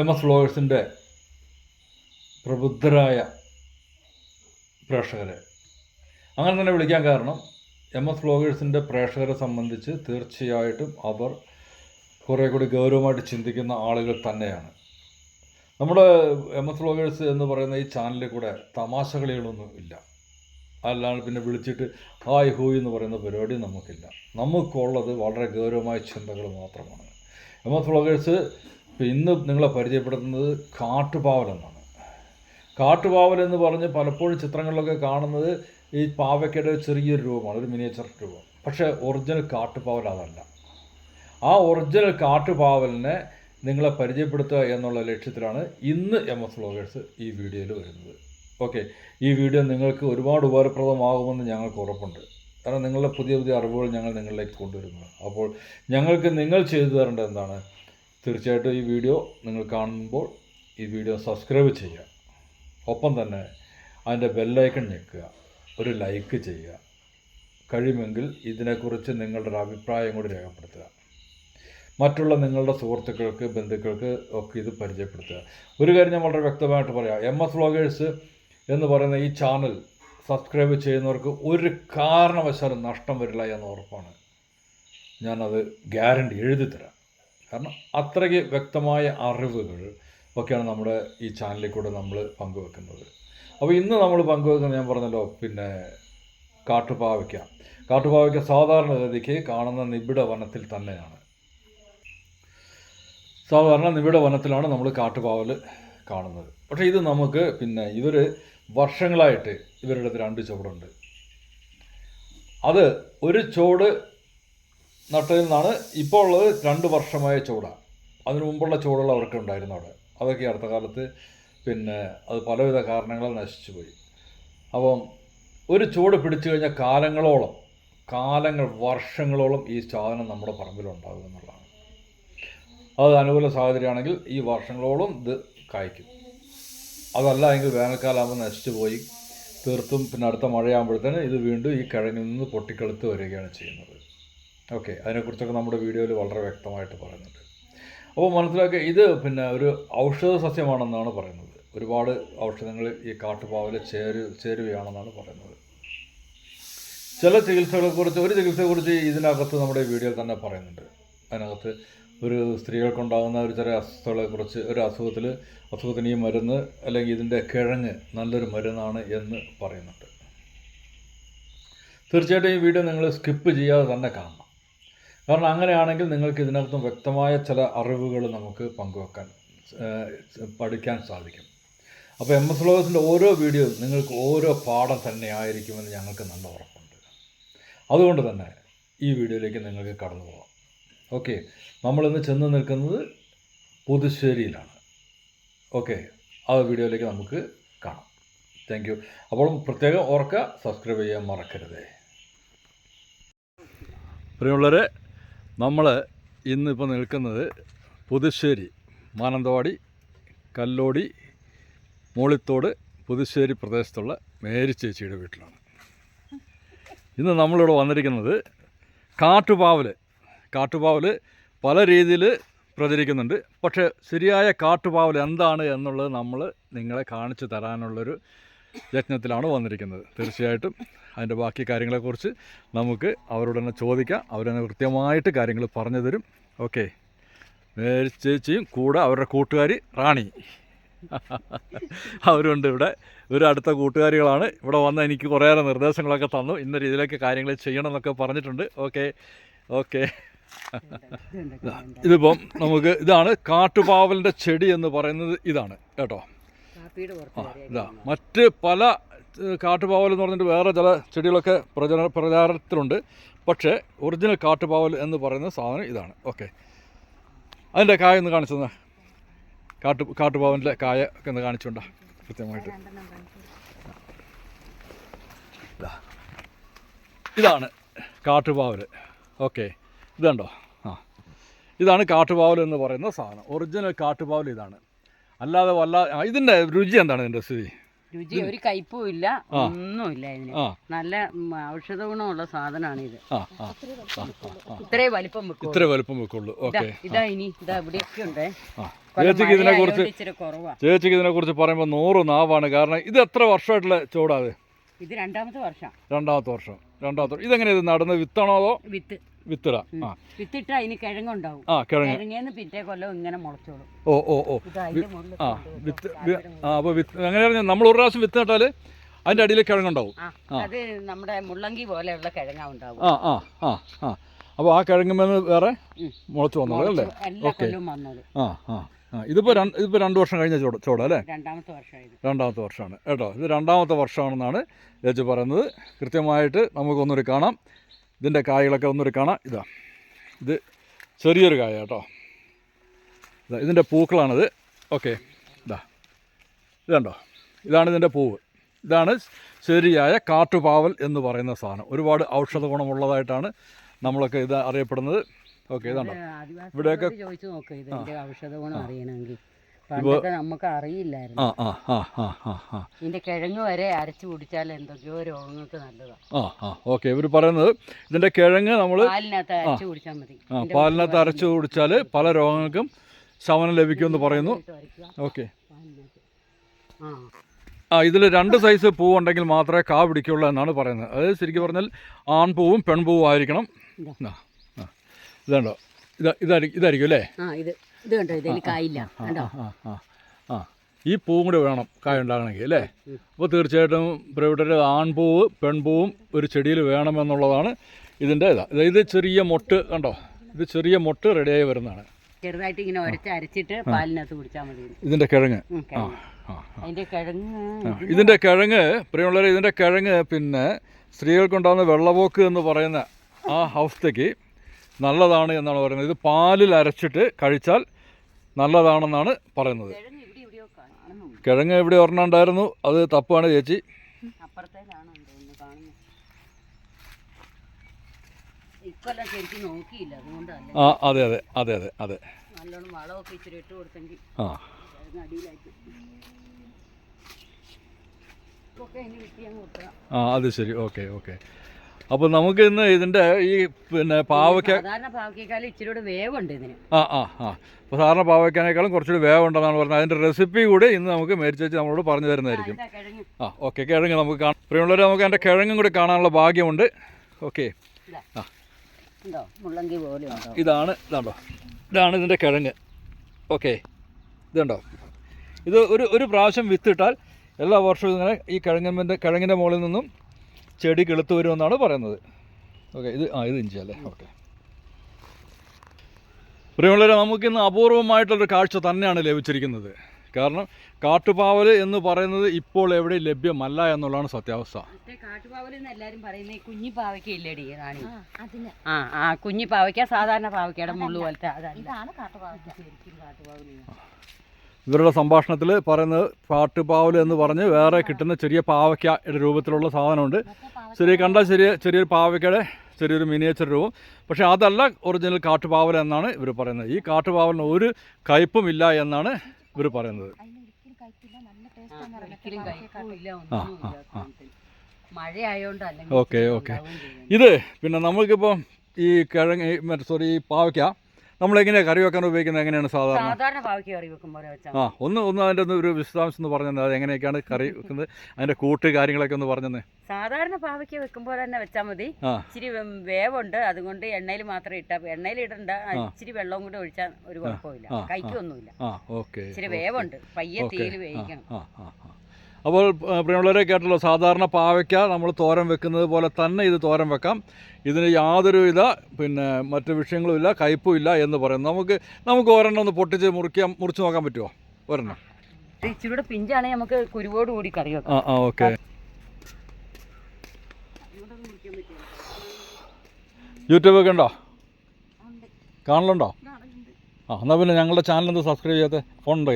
M S ഫ്ലോയേഴ്സിന്റെ പ്രബുദ്ധരായ പ്രേക്ഷകരെ. അങ്ങനെ തന്നെ വിളിക്കാൻ കാരണം എം എസ് ഫ്ലോഗേഴ്സിന്റെ പ്രേക്ഷകരെ സംബന്ധിച്ച് തീർച്ചയായിട്ടും അവർ കുറേ കൂടി ഗൗരവമായിട്ട് ചിന്തിക്കുന്ന ആളുകൾ തന്നെയാണ്. നമ്മുടെ എം എസ് വ്ളോഗേഴ്സ് എന്ന് പറയുന്ന ഈ ചാനലിൽ കൂടെ തമാശകളികളൊന്നും ഇല്ല. അല്ലാണ്ട് പിന്നെ വിളിച്ചിട്ട് ഹായ് ഹൂയ് എന്ന് പറയുന്ന പരിപാടി നമുക്കില്ല. നമുക്കുള്ളത് വളരെ ഗൗരവമായ ചിന്തകൾ മാത്രമാണ്. എം എസ് വ്ളോഗേഴ്സ് ഇന്ന് നിങ്ങളെ പരിചയപ്പെടുത്തുന്നത് കാട്ടുപാവൽ എന്നാണ്. കാട്ടുപാവൽ എന്ന് പറഞ്ഞ് പലപ്പോഴും ചിത്രങ്ങളിലൊക്കെ കാണുന്നത് ഈ പാവയ്ക്കയുടെ ചെറിയൊരു രൂപമാണ് ഒരു മിനിയേച്ചർ രൂപം. പക്ഷേ ഒറിജിനൽ കാട്ടുപാവൽ അതല്ല. ആ ഒറിജിനൽ കാട്ടുപാവലിനെ നിങ്ങളെ പരിചയപ്പെടുത്തുക എന്നുള്ള ലക്ഷ്യത്തിലാണ് ഇന്ന് എം എസ് വ്ളോഗേഴ്സ് ഈ വീഡിയോയിൽ വരുന്നത്. ഓക്കെ ഈ വീഡിയോ നിങ്ങൾക്ക് ഒരുപാട് ഉപകാരപ്രദമാകുമെന്ന് ഞങ്ങൾക്ക് ഉറപ്പുണ്ട്. കാരണം നിങ്ങളുടെ പുതിയ പുതിയ അറിവുകൾ ഞങ്ങൾ നിങ്ങളിലേക്ക് കൊണ്ടുവരുന്നു. അപ്പോൾ ഞങ്ങൾക്ക് നിങ്ങൾ ചെയ്തു തരേണ്ടത് എന്താണ്? തീർച്ചയായിട്ടും ഈ വീഡിയോ നിങ്ങൾ കാണുമ്പോൾ ഈ വീഡിയോ സബ്സ്ക്രൈബ് ചെയ്യുക. ഒപ്പം തന്നെ അതിന്റെ ബെല്ലൈക്കൺ ഞെക്കുക. ഒരു ലൈക്ക് ചെയ്യുക. കഴിയുമെങ്കിൽ ഇതിനെക്കുറിച്ച് നിങ്ങളുടെ ഒരു അഭിപ്രായം കൂടി രേഖപ്പെടുത്തുക. മറ്റുള്ള നിങ്ങളുടെ സുഹൃത്തുക്കൾക്ക് ബന്ധുക്കൾക്ക് ഒക്കെ ഇത് പരിചയപ്പെടുത്തുക. ഒരു കാര്യം ഞാൻ വളരെ വ്യക്തമായിട്ട് പറയാം. എം എസ് വ്ളോഗേഴ്സ് എന്ന് പറയുന്ന ഈ ചാനൽ സബ്സ്ക്രൈബ് ചെയ്യുന്നവർക്ക് ഒരു കാരണവശാലും നഷ്ടം വരില്ല എന്ന ഉറപ്പാണ്. ഞാനത് ഗ്യാരണ്ടി എഴുതി തരാം കാരണം അത്രയ്ക്ക് വ്യക്തമായ അറിവുകൾ ഒക്കെയാണ് നമ്മുടെ ഈ ചാനലിൽ കൂടെ നമ്മൾ പങ്കുവെക്കുന്നത്. അപ്പോൾ ഇന്ന് നമ്മൾ പങ്കുവെക്കുന്നത് ഞാൻ പറഞ്ഞല്ലോ പിന്നെ കാട്ടുപാവയ്ക്ക. കാട്ടുപാവയ്ക്ക സാധാരണഗതിക്ക് കാണുന്ന നിബിഡ വനത്തിൽ തന്നെയാണ്. സാധാരണ നിബിഡ വനത്തിലാണ് നമ്മൾ കാട്ടുപാവൽ കാണുന്നത്. പക്ഷേ ഇത് നമുക്ക് പിന്നെ ഇവർ വർഷങ്ങളായിട്ട് ഇവരുടെ രണ്ട് ചുവടുണ്ട്. അത് ഒരു ചുവട് നട്ടതിൽ നിന്നാണ് ഇപ്പോൾ ഉള്ളത് രണ്ട് വർഷമായ ചൂടാണ് അതിനു മുമ്പുള്ള ചൂടുകൾ അവർക്ക് ഉണ്ടായിരുന്നു അവിടെ. അതൊക്കെ അടുത്ത കാലത്ത് പിന്നെ അത് പലവിധ കാരണങ്ങളാൽ നശിച്ചു പോയി. അപ്പം ഒരു ചൂട് പിടിച്ചു കഴിഞ്ഞാൽ കാലങ്ങളോളം കാലങ്ങൾ വർഷങ്ങളോളം ഈ സാധനം നമ്മുടെ പറമ്പിലുണ്ടാകും എന്നുള്ളതാണ്. അത് അനുകൂല സാഹചര്യമാണെങ്കിൽ ഈ വർഷങ്ങളോളം ഇത് കായ്ക്കും. അതല്ല എങ്കിൽ വേനൽക്കാലമാകുമ്പോൾ നശിച്ചു പോയി. തീർത്തും പിന്നെ അടുത്ത മഴയാകുമ്പോഴത്തേന് ഇത് വീണ്ടും ഈ കിഴങ്ങിൽ നിന്ന് പൊട്ടിക്കെളുത്ത് വരികയാണ് ചെയ്യുന്നത്. ഓക്കെ അതിനെക്കുറിച്ചൊക്കെ നമ്മുടെ വീഡിയോയിൽ വളരെ വ്യക്തമായിട്ട് പറയുന്നുണ്ട്. അപ്പോൾ മനസ്സിലാക്കുക ഇത് പിന്നെ ഒരു ഔഷധ സസ്യമാണെന്നാണ് പറയുന്നത്. ഒരുപാട് ഔഷധങ്ങൾ ഈ കാട്ടുപാവൽ ചേരു ചേരുകയാണെന്നാണ് പറയുന്നത്. ചില ചികിത്സകളെക്കുറിച്ച് ഒരു ചികിത്സയെക്കുറിച്ച് ഇതിനകത്ത് നമ്മുടെ വീഡിയോയിൽ തന്നെ പറയുന്നുണ്ട്. അതിനകത്ത് ഒരു സ്ത്രീകൾക്കുണ്ടാകുന്ന ഒരു ചെറിയ അസ്വസ്ഥതകളെക്കുറിച്ച് ഒരു അസുഖത്തിൽ അസുഖത്തിന് ഈ മരുന്ന് അല്ലെങ്കിൽ ഇതിന്റെ കിഴങ്ങ് നല്ലൊരു മരുന്നാണ് എന്ന് പറയുന്നുണ്ട്. തീർച്ചയായിട്ടും ഈ വീഡിയോ നിങ്ങൾ സ്കിപ്പ് ചെയ്യാതെ തന്നെ കാണണം. കാരണം അങ്ങനെയാണെങ്കിൽ നിങ്ങൾക്ക് ഇതിനകത്തും വ്യക്തമായ ചില അറിവുകൾ നമുക്ക് പങ്കുവെക്കാൻ പഠിക്കാൻ സാധിക്കും. അപ്പോൾ എം എസ് ലോകത്തിന്റെ ഓരോ വീഡിയോ നിങ്ങൾക്ക് ഓരോ പാഠം തന്നെ ആയിരിക്കുമെന്ന് ഞങ്ങൾക്ക് നല്ല ഉറപ്പുണ്ട്. അതുകൊണ്ട് തന്നെ ഈ വീഡിയോയിലേക്ക് നിങ്ങൾക്ക് കടന്നു പോകാം. ഓക്കെ നമ്മളിന്ന് ചെന്ന് നിൽക്കുന്നത് പുതുശ്ശേരിയിലാണ്. ഓക്കെ ആ വീഡിയോയിലേക്ക് നമുക്ക് കാണാം. Thank you. അപ്പോൾ പ്രത്യേകം ഓർക്കുക സബ്സ്ക്രൈബ് ചെയ്യാൻ മറക്കരുതേ. പ്രിയമുള്ളവരെ നമ്മൾ ഇന്നിപ്പോൾ നിൽക്കുന്നത് പുതുശ്ശേരി മാനന്തവാടി കല്ലോടി മൂളിത്തോട് പുതുശ്ശേരി പ്രദേശത്തുള്ള മേരി ചേച്ചിയുടെ വീട്ടിലാണ്. ഇന്ന് നമ്മളിവിടെ വന്നിരിക്കുന്നത് കാട്ടുപാവൽ കാട്ടുപാവൽ പല രീതിയിൽ പ്രചരിക്കുന്നുണ്ട്. പക്ഷേ ശരിയായ കാട്ടുപാവൽ എന്താണ് എന്നുള്ളത് നമ്മൾ നിങ്ങളെ കാണിച്ചു തരാനുള്ളൊരു യജ്ഞത്തിലാണ് വന്നിരിക്കുന്നത്. തീർച്ചയായിട്ടും അതിന്റെ ബാക്കി കാര്യങ്ങളെക്കുറിച്ച് നമുക്ക് അവരോട് തന്നെ ചോദിക്കാം. അവരെന്നെ കൃത്യമായിട്ട് കാര്യങ്ങൾ പറഞ്ഞു തരും. ഓക്കെ. ചേച്ചിയും കൂടെ അവരുടെ കൂട്ടുകാരി റാണി. അവരുണ്ട് ഇവിടെ. ഒരു അടുത്ത കൂട്ടുകാരികളാണ് ഇവിടെ വന്ന് എനിക്ക് കുറേയേറെ നിർദ്ദേശങ്ങളൊക്കെ തന്നു. ഇന്ന രീതിയിലൊക്കെ കാര്യങ്ങൾ ചെയ്യണം എന്നൊക്കെ പറഞ്ഞിട്ടുണ്ട്. ഓക്കെ. ഓക്കെ. ഇതിപ്പം നമുക്ക് ഇതാണ് കാട്ടുപാവലിന്റെ ചെടി എന്ന് പറയുന്നത് ഇതാണ്. കേട്ടോ കാപ്പിയുടെ ആ പുറത്ത് ഇതാ മറ്റ് പല കാട്ടുപാവൽ എന്ന് പറഞ്ഞിട്ട് വേറെ ചില ചെടികളൊക്കെ പ്രചാര പ്രചാരത്തിലുണ്ട്. പക്ഷേ ഒറിജിനൽ കാട്ടുപാവൽ എന്ന് പറയുന്ന സാധനം ഇതാണ്. ഓക്കെ അതിന്റെ കായ ഒന്ന് കാണിച്ചു തന്നെ. കാട്ടു കാട്ടുപാവലിന്റെ കായ ഒക്കെ ഒന്ന് കാണിച്ചുകൊണ്ടാ കൃത്യമായിട്ട്. ഇതാണ് കാട്ടുപാവൽ. ഓക്കെ ഇതുണ്ടോ? ആ. ഇതാണ് കാട്ടുപാവൽ എന്ന് പറയുന്ന സാധനം. ഒറിജിനൽ കാട്ടുപാവൽ ഇതാണ്. അല്ലാതെ വല്ല ഇതിന്റെ രുചി എന്താണ് ഇതിന്റെ സ്ഥിതി? രുചി ഒരു കയ്പും ഇല്ല ഒന്നുമില്ല ഇതിന്. നല്ല ഔഷധ ഗുണമുള്ള സാധനമാണ് ഇത്. ഇത്രേ. വലിപ്പം വെക്കും ഇത്രേ വലുപ്പം വെക്കുള്ളൂ. ഇതാ ഇനി ഇതാ ഇവിടെയൊക്കെ ഉണ്ട്. ചേച്ചിക്ക് ഇതിനെ കുറിച്ച് ചേച്ചിക്ക് ഇതിനെ കുറിച്ച് പറയുമ്പോൾ നൂറ് നാവാണ്. കാരണം ഇത് എത്ര വർഷമായിട്ടുള്ള ചൂടാത് ഇത് രണ്ടാമത്തെ വർഷം. രണ്ടാമത്തെ വർഷം. രണ്ടാമത്തെ ഇതെങ്ങനെയാ ഇതെങ്ങനെ ഇത് നടന്ന് വിത്താണോ അതോ? വിത്ത്. വിത്തിട. ആ. വിത്തിട്ട് അതിന് കിഴങ്ങുണ്ടാവും. ആ കിഴങ്ങ്. കിഴങ്ങേന്ന് പിറ്റേ കൊല്ലം ഇങ്ങനെ മുളച്ചോളും. ഓ ഓ ഓ. ഇത് അതിന്റെ മുകളിൽ ആ വിത്ത് വി- ആ അപ്പോൾ വിത്ത് അങ്ങനെ പറഞ്ഞാൽ നമ്മൾ ഒരു പ്രാവശ്യം വിത്ത് നട്ടാൽ അതിന്റെ അടിയിൽ കിഴങ്ങുണ്ടാവും. ആ അത് നമ്മുടെ മുള്ളങ്കി പോലെയുള്ള കിഴങ്ങ ഉണ്ടാവും ആ ആ ആ ആ. അപ്പോൾ ആ കിഴങ്ങുമെന്ന് വേറെ ഉം. മുളച്ച് വന്നോളൂ അല്ലേ? എല്ലാ കൊല്ലവും വന്നത് ആ ആ ആ. ഇതിപ്പോൾ രണ്ട് ഇതിപ്പോൾ രണ്ട് വർഷം കഴിഞ്ഞ ചോട ചോട അല്ലേ? രണ്ടാമത്തെ വർഷമായത്. രണ്ടാമത്തെ വർഷമാണ്. കേട്ടോ ഇത് രണ്ടാമത്തെ വർഷമാണെന്നാണ് ചേച്ചി പറയുന്നത്. കൃത്യമായിട്ട് നമുക്കൊന്നുകൂടി കാണാം. ഇതിന്റെ കായകളൊക്കെ ഒന്നൊരു കാണാം. ഇതാ. ഇത് ചെറിയൊരു കായ കേട്ടോ. ഇതാ ഇതിന്റെ പൂക്കളാണിത്. ഓക്കെ. ഇതാ. ഇത് കണ്ടോ? ഇതാണ് ഇതിന്റെ പൂവ്. ഇതാണ് ശരിയായ കാട്ടുപാവൽ എന്ന് പറയുന്ന സാധനം. ഒരുപാട് ഔഷധ ഗുണമുള്ളതായിട്ടാണ് നമ്മളൊക്കെ ഇത് അറിയപ്പെടുന്നത്. ഓക്കെ ഇതാണ്ടോ? ഇവിടെയൊക്കെ ഔഷധ ഗുണം അറിയണമെങ്കിൽ. പണ്ടൊക്കെ നമുക്ക് അറിയില്ലായിരുന്നു. ആ ആ ആ ആ ആ ആ. ഇതിന്റെ കിഴങ്ങ് വരെ അരച്ചു കുടിച്ചാൽ എന്തൊക്കെയോ രോഗങ്ങൾക്ക് നല്ലതാണ് ആ ആ ഓക്കെ. ഇവർ പറയുന്നത് ഇതിന്റെ കിഴങ്ങ് നമ്മൾ പാലിനകത്ത് അരച്ചു കുടിച്ചാൽ മതി. ആ പാലിനകത്ത് അരച്ച് കുടിച്ചാൽ പല രോഗങ്ങൾക്കും ശമനം ലഭിക്കുമെന്ന് പറയുന്നു. ഓക്കെ. ആ. ആ ഇതിൽ രണ്ട് സൈസ് പൂവുണ്ടെങ്കിൽ മാത്രമേ കാ പിടിക്കുള്ളൂ എന്നാണ് പറയുന്നത്. അതായത് ശരിക്കും പറഞ്ഞാൽ ആൺപൂവും പെൺപൂവും ആയിരിക്കണം. ആ ആ. ഇതാണ്ടോ? ഇതാ ഇതായിരിക്കും ഇതായിരിക്കും അല്ലേ? ആ ഇത്. ഇത് കണ്ടോ ഇതിൽ കായില്ല. കണ്ടോ? ആ ഈ പൂവും കൂടെ വേണം കായ ഉണ്ടാകണമെങ്കിൽ അല്ലേ? അപ്പോൾ തീർച്ചയായിട്ടും പ്രിയപ്പെട്ട ആൺപൂവ് പെൺപൂവും ഒരു ചെടിയിൽ വേണമെന്നുള്ളതാണ് ഇതിന്റെ ഇതാ. ഇത് ചെറിയ മൊട്ട് കണ്ടോ? ഇത് ചെറിയ മൊട്ട് റെഡിയായി വരുന്നതാണ്. ചെറുതായിട്ട് ഇങ്ങനെ ഉരച്ച് അരച്ചിട്ട് പാലിനകത്ത് കുടിച്ചാൽ മതി. ഇതിന്റെ കിഴങ്ങ്. ആ അതിന്റെ കിഴങ്ങ്. ഇതിന്റെ കിഴങ്ങ് പ്രിയമുള്ളവരെ ഇതിന്റെ കിഴങ്ങ് പിന്നെ സ്ത്രീകൾക്കുണ്ടാകുന്ന വെള്ളപോക്ക് എന്ന് പറയുന്ന ആ അവസ്ഥയ്ക്ക് നല്ലതാണ് എന്നാണ് പറയുന്നത്. ഇത് പാലിൽ അരച്ചിട്ട് കഴിച്ചാൽ നല്ലതാണെന്നാണ് പറയുന്നത്. കിഴങ്ങ് ഇവിടെ ഒരെണ്ണുണ്ടായിരുന്നു അത് തപ്പാണ് ചേച്ചി. ആ അതെ അതെ അതെ അതെ അതെ. ആ അത് ശരി. Okay okay. അപ്പോൾ നമുക്ക് ഇന്ന് ഇതിന്റെ ഈ പിന്നെ പാവയ്ക്ക സാധാരണ പാവയ്ക്കാലും ഇച്ചിരി വേവുണ്ട് ഇതിന്. ആ ആ ആ. അപ്പോൾ സാധാരണ പാവയ്ക്കാനേക്കാളും കുറച്ചുകൂടി വേവുണ്ടെന്നാണ് പറഞ്ഞത്. അതിന്റെ റെസിപ്പി കൂടി ഇന്ന് നമുക്ക് മേടിച്ചേച്ച് നമ്മളോട് പറഞ്ഞു തരുന്നതായിരിക്കും. ആ ഓക്കെ കിഴങ്ങ്. നമുക്ക് കാണാം. പ്രിയമുള്ളവർ നമുക്ക് അതിന്റെ കിഴങ്ങും കൂടി കാണാനുള്ള ഭാഗ്യമുണ്ട്. ഓക്കെ ആ. ഇതാണ് ഇതാണ്ടോ? ഇതാണ് ഇതിന്റെ കിഴങ്ങ്. ഓക്കെ ഇതുണ്ടോ? ഇത് ഒരു ഒരു പ്രാവശ്യം വിത്തിട്ടാൽ എല്ലാ വർഷവും ഇങ്ങനെ ഈ കിഴങ്ങിന്റെ കിഴങ്ങിന്റെ മുകളിൽ നിന്നും ചെടി കിളുത്ത് വരുമെന്നാണ് പറയുന്നത്. ഓക്കെ ഇത് ആ ഇത് ഇഞ്ചി അല്ലേ? ഓക്കെ പ്രിയമുള്ളവരെ നമുക്കിന്ന് അപൂർവമായിട്ടുള്ളൊരു കാഴ്ച തന്നെയാണ് ലഭിച്ചിരിക്കുന്നത്. കാരണം കാട്ടുപാവൽ എന്ന് പറയുന്നത് ഇപ്പോൾ എവിടെയും ലഭ്യമല്ല എന്നുള്ളതാണ് സത്യാവസ്ഥ. മറ്റേ കാട്ടുപാവലെന്ന് എല്ലാരും പറയുന്ന ഈ കുഞ്ഞി പാവയ്ക്ക ഇല്ലേടി റാണി. ആ ആ കുഞ്ഞി പാവയ്ക്ക സാധാരണ പാവയ്ക്കയുടെ മുള്ളു പോലത്തെ ഇതാണ് കാട്ടുപാവയ്ക്ക. ശരിക്കും കാട്ടുപാവൽ ഇവരുടെ സംഭാഷണത്തിൽ പറയുന്നത് കാട്ടുപാവൽ എന്ന് പറഞ്ഞ് വേറെ കിട്ടുന്ന ചെറിയ പാവയ്ക്കയുടെ രൂപത്തിലുള്ള സാധനമുണ്ട്. ചെറിയ കണ്ട ചെറിയ ചെറിയൊരു പാവയ്ക്കയുടെ ചെറിയൊരു മിനിയേച്ചർ രൂപം. പക്ഷേ അതല്ല ഒറിജിനൽ കാട്ടുപാവൽ എന്നാണ് ഇവർ പറയുന്നത്. ഈ കാട്ടുപാവലിന് ഒരു കയ്പും ഇല്ല എന്നാണ് ഇവർ പറയുന്നത്. Okay okay. ഇത് പിന്നെ നമുക്കിപ്പം ഈ കിഴങ്ങ് സോറി ഈ പാവയ്ക്ക നമ്മളെങ്ങനെയാണ് കറി വെക്കാൻ ഉപയോഗിക്കുന്നത്? എങ്ങനെയാണ് സാധാരണ? സാധാരണ പാവയ്ക്ക കറി വെക്കുമ്പോൾ വെച്ചാൽ ആ ഒന്ന് ഒന്ന് അതിന്റെ ഒന്ന് ഒരു വിശദാംശം എന്ന് പറഞ്ഞു അത് എങ്ങനെയൊക്കെയാണ് കറി വെക്കുന്നത്? അതിന്റെ കൂട്ട് കാര്യങ്ങളൊക്കെ ഒന്ന് പറഞ്ഞു തന്നെ സാധാരണ പാവയ്ക്ക് വെക്കുമ്പോൾ തന്നെ വെച്ചാൽ മതി. ആ. ഇച്ചിരി വെ- വേവുണ്ട്. അതുകൊണ്ട് എണ്ണയിൽ മാത്രം ഇട്ടാൽ എണ്ണയിൽ ഇടണ്ട. ഇച്ചിരി വെള്ളവും കൂടി ഒഴിച്ചാൽ ഒരു കുഴപ്പമില്ല. ആ, ആ. കഴിക്കൊന്നുമില്ല. ആ. ഓക്കെ. ഇച്ചിരി വേവുണ്ട്. പയ്യെ ഓക്കെ. തീയിൽ വേവിക്കണം. ആ. ആ. ആ. അപ്പോൾ പ്രിയമുള്ളവരെ കേട്ടല്ലോ സാധാരണ പാവയ്ക്ക നമ്മൾ തോരൻ വെക്കുന്നത് പോലെ തന്നെ ഇത് തോരൻ വെക്കാം. ഇതിന് യാതൊരു വിധ പിന്നെ മറ്റ് വിഷയങ്ങളുമില്ല കയ്പും ഇല്ല എന്ന് പറയുന്നു. നമുക്ക് നമുക്ക് ഒരെണ്ണം ഒന്ന് പൊട്ടിച്ച് മുറിക്കാൻ മുറിച്ച് നോക്കാൻ പറ്റുമോ ഒരെണ്ണം. ഇത് ഇച്ചിരി പിഞ്ചാണെങ്കിൽ നമുക്ക് കുരുവോട് കൂടി കറി വെക്കാം. ആ ആ ഓക്കെ. യൂട്യൂബ് ഒക്കെ ഉണ്ടോ? കാണലുണ്ടോ? ആ എന്നാൽ പിന്നെ ഞങ്ങളുടെ ചാനൽ ഒന്ന് സബ്സ്ക്രൈബ് ചെയ്യാത്ത? ഫോൺ ഉണ്ടോ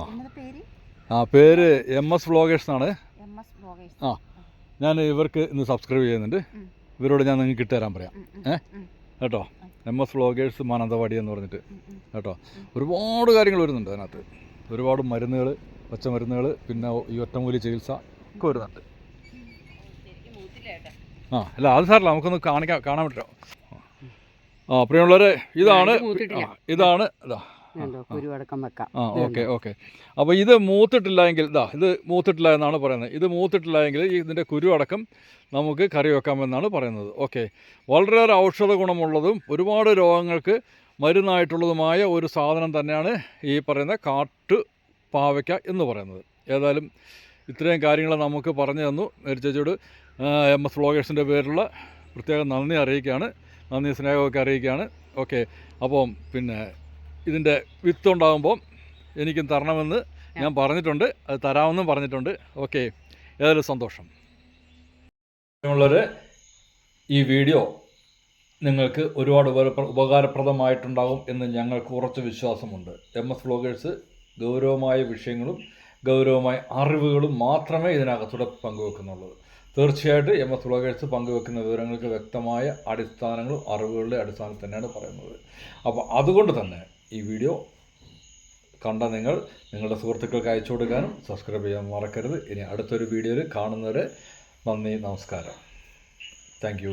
ആ. ആ പേര് എം എസ് വ്ളോഗേഴ്സ് എന്നാണ്. ആ ഞാൻ ഇവർക്ക് ഇന്ന് സബ്സ്ക്രൈബ് ചെയ്യുന്നുണ്ട്. ഇവരോട് ഞാൻ നിങ്ങൾക്ക് ഇട്ട് തരാൻ പറയാം. ഏ? കേട്ടോ? എം എസ് വ്ളോഗേഴ്സ് മാനന്തവാടി എന്ന് പറഞ്ഞിട്ട്. കേട്ടോ? ഒരുപാട് കാര്യങ്ങൾ വരുന്നുണ്ട് അതിനകത്ത്. ഒരുപാട് മരുന്നുകൾ പച്ചമരുന്നുകൾ പിന്നെ ഈ ഒറ്റമൂലി ചികിത്സ ഒക്കെ വരുന്നുണ്ട്. ആ അല്ല അത് സാറില്ല നമുക്കൊന്ന് കാണിക്കാൻ കാണാൻ പറ്റുമോ? ആ പ്രിയമുള്ളവരെ ഇതാണ് ഇതാണ് ഇതാ എന്തോ കുരുവടക്കം വെക്കാം. ആ ഓക്കെ ഓക്കെ. അപ്പോൾ ഇത് മൂത്തിട്ടില്ല എങ്കിൽ ഇതാ ഇത് മൂത്തിട്ടില്ല എന്നാണ് പറയുന്നത്. ഇത് മൂത്തിട്ടില്ല എങ്കിൽ ഇതിന്റെ കുരു അടക്കം നമുക്ക് കറി വെക്കാമെന്നാണ് പറയുന്നത്. ഓക്കെ. വളരെയേറെ ഔഷധ ഗുണമുള്ളതും ഒരുപാട് രോഗങ്ങൾക്ക് മരുന്നായിട്ടുള്ളതുമായ ഒരു സാധനം തന്നെയാണ് ഈ പറയുന്ന കാട്ടു പാവയ്ക്ക എന്ന് പറയുന്നത്. ഏതായാലും ഇത്രയും കാര്യങ്ങൾ നമുക്ക് പറഞ്ഞു തന്നു. മരിച്ചോട് എം എസ് വ്ളോഗേഴ്സിന്റെ പേരിലുള്ള പ്രത്യേകം നന്ദി അറിയിക്കുകയാണ്. നന്ദി സ്നേഹമൊക്കെ അറിയിക്കുകയാണ്. ഓക്കെ. അപ്പം പിന്നെ ഇതിന്റെ വിത്ത് ഉണ്ടാകുമ്പോൾ എനിക്കും തരണമെന്ന് ഞാൻ പറഞ്ഞിട്ടുണ്ട്. അത് തരാമെന്നും പറഞ്ഞിട്ടുണ്ട്. ഓക്കെ ഏതായാലും സന്തോഷം. ഉള്ളവർ ഈ വീഡിയോ നിങ്ങൾക്ക് ഒരുപാട് ഉപകാര- ഉപകാരപ്രദമായിട്ടുണ്ടാകും എന്ന് ഞങ്ങൾക്ക് ഉറച്ച വിശ്വാസമുണ്ട്. എം എസ് വ്ളോഗേഴ്സ് ഗൗരവമായ വിഷയങ്ങളും ഗൗരവമായ അറിവുകളും മാത്രമേ ഇതിനകത്തൂടെ പങ്കുവെക്കുന്നുള്ളൂ. തീർച്ചയായിട്ടും എം എസ് വ്ളോഗേഴ്സ് പങ്കുവെക്കുന്ന വിവരങ്ങൾക്ക് വ്യക്തമായ അടിസ്ഥാനങ്ങളും അറിവുകളുടെ അടിസ്ഥാനത്തിൽ തന്നെയാണ് പറയുന്നത്. അപ്പോൾ അതുകൊണ്ട് തന്നെ ഈ വീഡിയോ കണ്ട നിങ്ങൾ നിങ്ങളുടെ സുഹൃത്തുക്കൾക്ക് അയച്ചു കൊടുക്കാനും സബ്സ്ക്രൈബ് ചെയ്യാൻ മറക്കരുത്. ഇനി അടുത്തൊരു വീഡിയോയിൽ കാണുന്നവരെ നന്ദി നമസ്കാരം. താങ്ക്